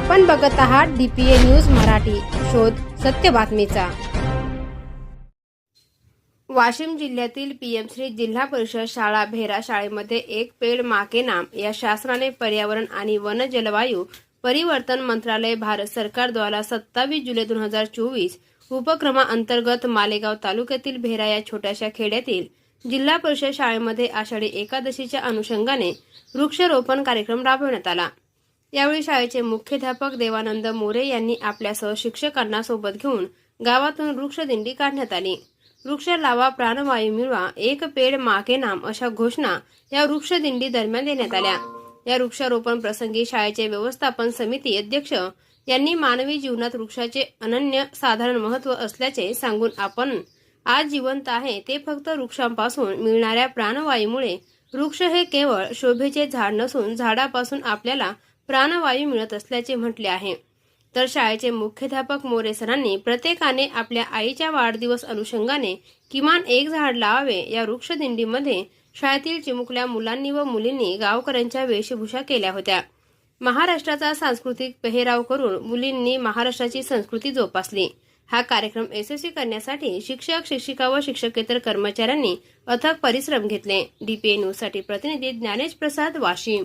आपण बघत आहात डीपीए न्यूज मराठी. शोध सत्य बातमीचा. वाशिम जिल्ह्यातील पीएमश्री जिल्हा परिषद शाळा भेरा शाळेमध्ये एक पेड माके नाम. या शासनाने पर्यावरण आणि वन जलवायू परिवर्तन मंत्रालय भारत सरकारद्वारा सत्तावीस जुलै दोन हजार चोवीस उपक्रमाअंतर्गत मालेगाव तालुक्यातील भेरा या छोट्याशा खेड्यातील जिल्हा परिषद शाळेमध्ये आषाढी एकादशीच्या अनुषंगाने वृक्षारोपण कार्यक्रम राबवण्यात आला. यावेळी शाळेचे मुख्याध्यापक देवानंद मोरे यांनी आपल्यासह शिक्षकांना सोबत घेऊन गावातून वृक्षदिंडी काढण्यात आली. वृक्ष लावा प्राणवायू मिळवा एक पेड माके नाम अशा घोषणा या वृक्षदिंडी दरम्यान देण्यात आल्या. या वृक्षारोपण प्रसंगी शाळेचे व्यवस्थापन समिती अध्यक्ष यांनी मानवी जीवनात वृक्षाचे अनन्य साधारण महत्त्व असल्याचे सांगून आपण आज जिवंत आहे ते फक्त वृक्षांपासून मिळणाऱ्या प्राणवायूमुळे वृक्ष हे केवळ शोभेचे झाड नसून झाडापासून आपल्याला प्राणवायू मिळत असल्याचे म्हटले आहे. तर शाळेचे मुख्याध्यापक मोरे सरांनी प्रत्येकाने आपल्या आईच्या वाढदिवस अनुषंगाने किमान एक झाड लावावे या वृक्षदिंडीमध्ये शाळेतील चिमुकल्या मुलांनी व मुलींनी गावकऱ्यांच्या वेशभूषा केल्या होत्या. महाराष्ट्राचा सांस्कृतिक पेहराव करून मुलींनी महाराष्ट्राची संस्कृती जोपासली. हा कार्यक्रम यशस्वी करण्यासाठी शिक्षक शिक्षिका व शिक्षकेतर कर्मचाऱ्यांनी अथक परिश्रम घेतले. डीपीए न्यूजसाठी प्रतिनिधी ज्ञानेश प्रसाद वाशिम.